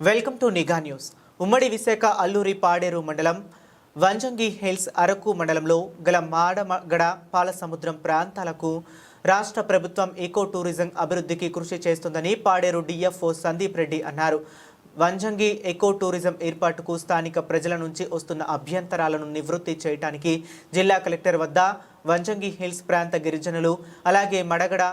Welcome to నిఘా news. ఉమ్మడి విశాఖ అల్లూరి పాడేరు మండలం వంజంగి హిల్స్ అరకు మండలంలో గల మాడమగడ పాలసముద్రం ప్రాంతాలకు రాష్ట్ర ప్రభుత్వం ఎకో టూరిజం అభివృద్ధికి కృషి చేస్తుందని పాడేరు డిఎఫ్ఓ సందీప్ రెడ్డి అన్నారు. వంజంగి ఎకో టూరిజం ఏర్పాటుకు స్థానిక ప్రజల నుంచి వస్తున్న అభ్యంతరాలను నివృత్తి చేయడానికి జిల్లా కలెక్టర్ వద్ద వంజంగి హిల్స్ ప్రాంత గిరిజనులు అలాగే మడగడ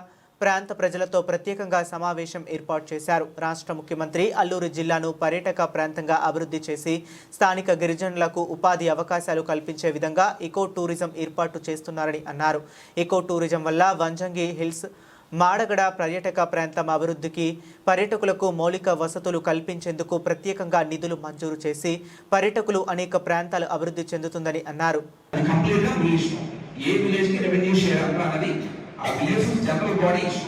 ప్రాంత ప్రజలతో ప్రత్యేకంగా సమావేశం ఏర్పాటు చేశారు. రాష్ట్ర ముఖ్యమంత్రి అల్లూరు జిల్లాను పర్యాటక ప్రాంతంగా అభివృద్ధి చేసి స్థానిక గిరిజనులకు ఉపాధి అవకాశాలు కల్పించే విధంగా ఎకో టూరిజం ఏర్పాటు చేస్తున్నారని అన్నారు. ఎకో టూరిజం వల్ల వంజంగి హిల్స్ మాడగడ పర్యాటక ప్రాంతం అభివృద్ధికి పర్యాటకులకు మౌలిక వసతులు కల్పించేందుకు ప్రత్యేకంగా నిధులు మంజూరు చేసి పర్యాటకులు అనేక ప్రాంతాలు అభివృద్ధి చెందుతుందని అన్నారు. ఆ విలేజ్ జనరల్ బాడీ ఇష్యూ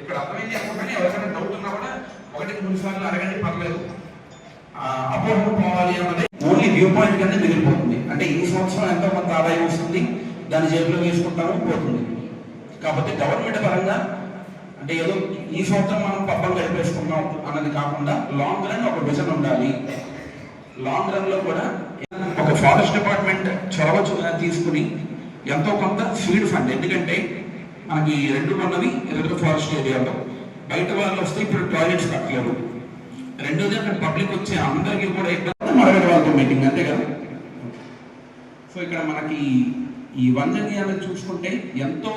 ఇక్కడ అర్థమైంది అర్థమని ఎవరికైనా డౌట్ ఉన్నా కూడా ఒకటి మూడు సార్లు అడగండి పర్లేదు. అపోహ పోవాలి అన్నది ఓన్లీ వ్యూ పాయింట్ కింద మిగిలిపోతుంది. అంటే ఈ సంవత్సరం ఎంతో కొంత ఆదాయం వస్తుంది దాని జేబులో వేసుకుంటాము పోతుంది. కాబట్టి గవర్నమెంట్ పరంగా అంటే ఏదో ఈ సంవత్సరం మనం పబ్బం గడిపేసుకున్నాం అన్నది కాకుండా లాంగ్ రన్ ఒక విజన్ ఉండాలి. లాంగ్ రన్లో కూడా ఒక ఫారెస్ట్ డిపార్ట్మెంట్ చొరవ తీసుకుని ఎంతో కొంత ఫీడ్ ఫండ్ ఎందుకంటే మనకి రెండు ఉన్నది ఎదురు ఫారెస్ట్ ఏరియాలో బయట వాళ్ళు వస్తే ఇప్పుడు టాయిలెట్స్ కట్టలేరు. రెండోది అక్కడ పబ్లిక్ వచ్చే అందరికీ కూడా ఇబ్బంది మరొకటి వాళ్ళతో మీటింగ్ అంతే కదా? సో ఇక్కడ మనకి ఈ వంజంగి అనేది చూసుకుంటే ఎంతో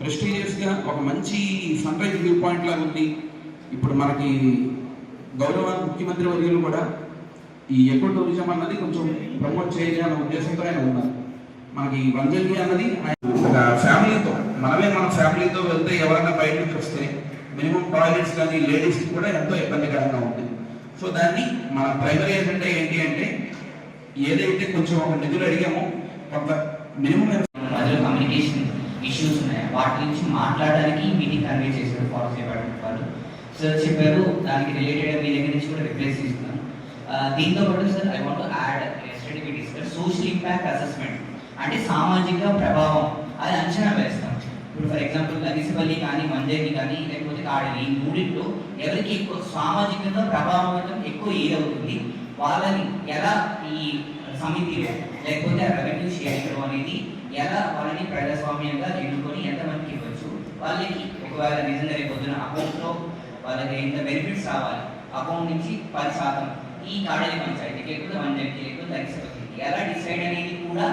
ప్రెస్టీజియస్గా ఒక మంచి సన్ రైజ్ వ్యూ పాయింట్ లాగా ఉంది. ఇప్పుడు మనకి గౌరవ ముఖ్యమంత్రి వర్యులు కూడా ఈ ఎకో టూరిజం అన్నది కొంచెం ప్రమోట్ చేయాలి ఉద్దేశంతో ఆయన ఉన్నారు. మనకి వంజంగి అన్నది ఆయన ఒక ఫ్యామిలీతో మనమే మన ఫ్యామిలీతో వెళ్తే ఎవరైనా బయట నుంచి వస్తే మినిమం టాయిలెట్స్ కానీ లేడీస్ కూడా ఎంతో ఇబ్బందికరంగా ఉంది సో దాన్ని మన ప్రైమరీ ఏజెండా ఏంటి అంటే ఏదైతే కొంచెం ఒక నిధులు అడిగామో కొంత మినిమం మధ్యలో కమ్యూనికేషన్ ఇష్యూస్ ఉన్నాయి. వాటి గురించి మాట్లాడడానికి మీటింగ్ కన్వే చేశారు ఫారెస్ట్ డిపార్ట్మెంట్ వాళ్ళు. సార్ చెప్పారు దానికి రిలేటెడ్ మీ దగ్గర నుంచి కూడా రిప్లైస్ తీసుకున్నాను. దీంతో పాటు sir I want add study me discuss social impact assessment అంటే సామాజిక ప్రభావం. అది అంచనా వేస్తాం. ఇప్పుడు ఫర్ ఎగ్జాంపుల్ గనిసిపల్లి కానీ మంజేరి కానీ లేకపోతే కాడని ఈ మూడింట్లో ఎవరికి ఎక్కువ సామాజికంగా ప్రభావితం ఎక్కువ ఏదవుతుంది? వాళ్ళని ఎలా ఈ సమితిలో లేకపోతే రెవెన్యూ షేరింగ్ అనేది ఎలా వాళ్ళని ప్రజాస్వామ్యంగా ఎన్నుకొని ఎంతమందికి ఇవ్వచ్చు? వాళ్ళకి ఒకవేళ నిజంగా రేపు పొద్దున అకౌంట్లో వాళ్ళకి ఎంత బెనిఫిట్స్ రావాలి? అకౌంట్ నుంచి పది శాతం ఈ కాడలి పంచాయతీకి లేకపోతే వన్ జడ్కి లేకపోతే తగ్గిపోతుంది ఎలా డిసైడ్ అనేది కూడా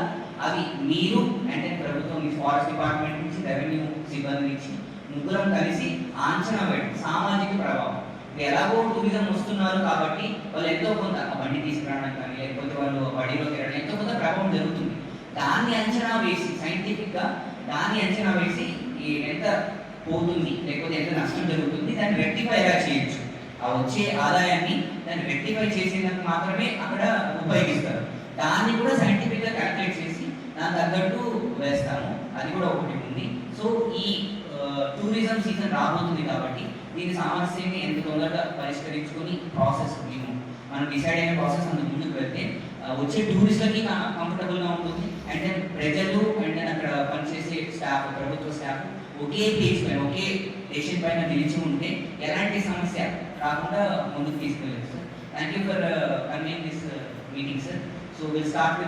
అవి మీరు అంటే ప్రభుత్వం ఫారెస్ట్ డిపార్ట్మెంట్ నుంచి రెవెన్యూ సిబ్బంది నుంచి ముగ్గురం కలిసి అంచనా పెట్టి సామాజిక ప్రభావం. ఎలాగో టూరిజం వస్తున్నారు కాబట్టి వాళ్ళు ఎంతో కొంత బండి తీసుకురావడం కానీ లేకపోతే వాళ్ళు బడిలో తిరగడం ఎంతో కొంత ప్రభావం జరుగుతుంది. దాన్ని అంచనా వేసి సైంటిఫిక్గా దాన్ని అంచనా వేసి ఎంత పోతుంది లేకపోతే ఎంత నష్టం జరుగుతుంది దాన్ని రెక్టిఫై ఎలా చేయొచ్చు. ఆ వచ్చే ఆదాయాన్ని దాన్ని రెక్టిఫై చేసేందుకు మాత్రమే అక్కడ ఉపయోగిస్తారు. దాన్ని కూడా సైంటిఫిక్గా క్యాల్కులేట్ దాని తగ్గట్టు వేస్తాము అది కూడా ఒకటి ఉంది. సో ఈ టూరిజం సీజన్ రాబోతుంది కాబట్టి దీని సమస్యని ఎంత తొందరగా పరిష్కరించుకొని ప్రాసెస్ మేము మనం డిసైడ్ అయిన ప్రాసెస్ అంత ముందుకు వెళ్తే వచ్చే టూరిస్టులకి కంఫర్టబుల్గా ఉంటుంది. అండ్ దెన్ ప్రజలు అండ్ దెన్ అక్కడ పనిచేసే స్టాఫ్ ప్రభుత్వ స్టాఫ్ ఒకే పేజ్ పైన ఒకే స్టేషన్ పైన నిలిచి ఉంటే ఎలాంటి సమస్య రాకుండా ముందుకు తీసుకెళ్ళదు sir thank you for convene this meeting sir so will start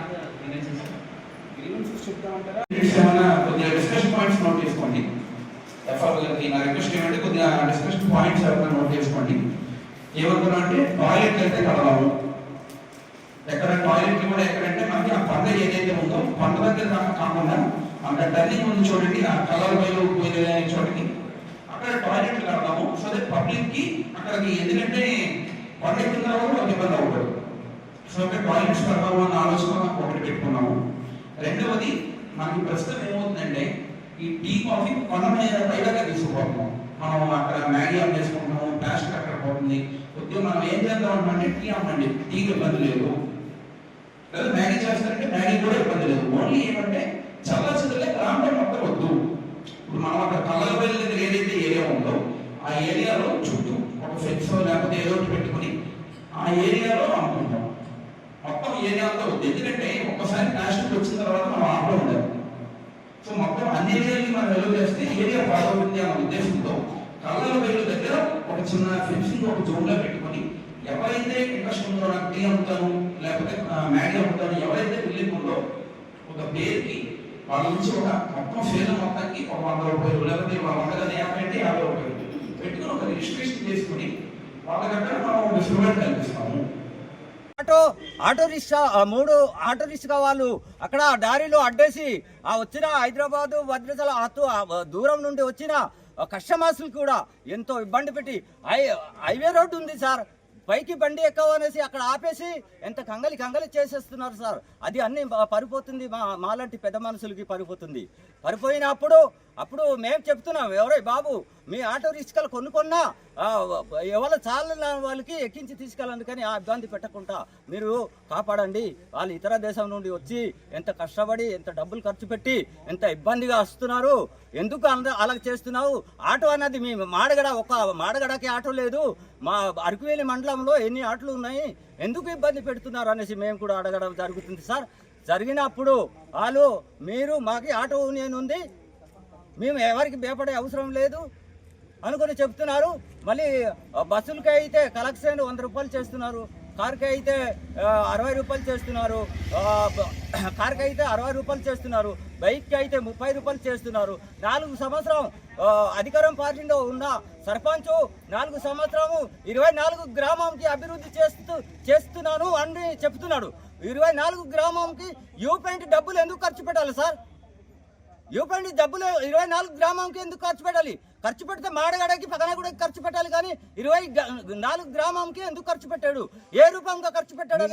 with sir sir ఏమైనా కొద్దిగా డిస్కషన్ పాయింట్స్ నోట్ చేసుకోండి. ఎఫ్ఆర్ గారికి నా రిక్వెస్ట్ ఏమంటే కొద్దిగా డిస్కషన్ పాయింట్స్ ఎవరైనా నోట్ చేసుకోండి. ఏమనుకున్నా అంటే టాయిలెట్ అయితే కలవాము ఎక్కడ టాయిలెట్ కూడా ఎక్కడంటే మనకి ఆ పండ ఏదైతే ఉందో పండ దగ్గర కాకుండా అక్కడ టర్నింగ్ ఉంది చూడండి ఆ కలర్ బయలు పోయిన చోటకి అక్కడ టాయిలెట్ కడదాము. సో దట్ పబ్లిక్కి అక్కడికి ఎందుకంటే కొండ ఎక్కిన తర్వాత ఒక ఇబ్బంది అవ్వదు సో అక్కడ టాయిలెట్స్ కడదాము అన్న ఆలోచన ఒకటి పెట్టుకున్నాము. రెండవది మనకి ప్రస్తుతం ఏమవుతుందంటే ఈ టీ కాఫీ కొండ మీద పైగా తీసుకుపోతున్నాం. మనం అక్కడ మ్యాగీ ఆన్ చేసుకుంటున్నాము ప్లాస్టిక్ అక్కడ పోతుంది. కొద్దిగా మనం ఏం చేద్దాం అంటే టీ అమ్మండి టీకి ఇబ్బంది లేదు. లేదా మ్యాగీ చేస్తారంటే మ్యాగీ కూడా ఇబ్బంది లేదు. ఓన్లీ ఏమంటే చల్ల చల్లలే మొత్తం వద్దు. ఇప్పుడు మనం అక్కడ కలర్ దగ్గర ఏదైతే ఏరియా ఉందో ఆ ఏరియాలో చుట్టూ ఒక ఫెన్స్ లేకపోతే ఏదో ఒకటి పెట్టుకుని ఆ ఏరియాలో అమ్ముకుంటాం. ఏరియా అంతా వద్దు ఎందుకంటే ఒక్కసారి ప్లాస్టిక్ వచ్చిన తర్వాత మనం ఆపలో ఉండాలి సో మొత్తం అన్ని ఏరియాలకి మనం వెలుగు చేస్తే ఏరియా బాగుంది అనే ఉద్దేశంతో కళ్ళల వేలు దగ్గర ఒక చిన్న ఫెన్సింగ్ ఒక జోన్లో పెట్టుకొని ఎవరైతే ఇంట్రెస్ట్ ఉందో నాకు టీ అమ్ముతాను లేకపోతే ఆ, మ్యాగీ అమ్ముతాను ఎవరైతే బిల్లింగ్ ఉందో ఒక పేరుకి వాళ్ళ నుంచి ఒక మొత్తం ఫేర్ మొత్తానికి ఒక వంద రూపాయలు లేకపోతే వాళ్ళ వంద కదా యాభై అంటే యాభై రూపాయలు. పెట్టుకుని ఒక రిజిస్ట్రేషన్ చేసుకుని వాళ్ళకంటే మనం ఒక ఫిబ్రవరి కల్పిస్తాము. ఆటో ఆటో రిక్షా మూడు ఆటో రిక్షా వాళ్ళు అక్కడ దారిలో అడ్డేసి ఆ వచ్చిన హైదరాబాద్ భద్రతల దూరం నుండి వచ్చిన కస్టమర్స్ కూడా ఎంతో ఇబ్బంది పెట్టి హై హైవే రోడ్డు ఉంది సార్. పైకి బండి ఎక్కవనేసి అక్కడ ఆపేసి ఎంత కంగలి కంగలి చేసేస్తున్నారు సార్. అది అన్ని పరిపోతుంది పడిపోతుంది మా మాలాంటి పెద్ద మనుషులకి పరిపోతుంది పరిపోయినప్పుడు అప్పుడు మేము చెప్తున్నాం ఎవరై బాబు మీ ఆటో రిక్షాలు కొనుక్కున్నా ఎవరు చాలా వాళ్ళకి ఎక్కించి తీసుకెళ్ళండి కానీ ఆ ఇబ్బంది పెట్టకుండా మీరు కాపాడండి. వాళ్ళు ఇతర దేశం నుండి వచ్చి ఎంత కష్టపడి ఎంత డబ్బులు ఖర్చు పెట్టి ఎంత ఇబ్బందిగా వస్తున్నారు. ఎందుకు అంద అలా చేస్తున్నావు? ఆటో అన్నది మీ మాడగడ ఒక మాడగడకి ఆటో లేదు. మా అరకువేలి మండలంలో ఎన్ని ఆటోలు ఉన్నాయి? ఎందుకు ఇబ్బంది పెడుతున్నారు? అనేసి మేము కూడా అడగడం జరుగుతుంది సార్. జరిగినప్పుడు వాళ్ళు మీరు మాకి ఆటో యూనియన్ ఉంది మేము ఎవరికి భయపడే అవసరం లేదు అనుకుని చెప్తున్నారు. మళ్ళీ బస్సులకి అయితే కలెక్షన్ వంద రూపాయలు చేస్తున్నారు. కార్కి అయితే అరవై రూపాయలు చేస్తున్నారు. కార్కి అయితే అరవై రూపాయలు చేస్తున్నారు. బైక్కి అయితే ముప్పై రూపాయలు చేస్తున్నారు. నాలుగు సంవత్సరం అధికారం పార్టీలో ఉన్న సర్పంచ్ నాలుగు సంవత్సరము ఇరవై నాలుగు గ్రామంకి అభివృద్ధి చేస్తూ చేస్తున్నాను అని చెప్తున్నాడు. ఇరవై నాలుగు గ్రామంకి యూపెంట్ డబ్బులు ఎందుకు ఖర్చు పెట్టాలి సార్? యూపండి డబ్బులు ఇరవై నాలుగు గ్రామంకి ఎందుకు ఖర్చు పెట్టాలి? ఖర్చు పెడితే మాడగడకి పగనగూడకి ఖర్చు పెట్టాలి కానీ ఇరవై నాలుగు గ్రామంకి ఎందుకు ఖర్చు పెట్టాడు? ఏ రూపంగా ఖర్చు పెట్టాడు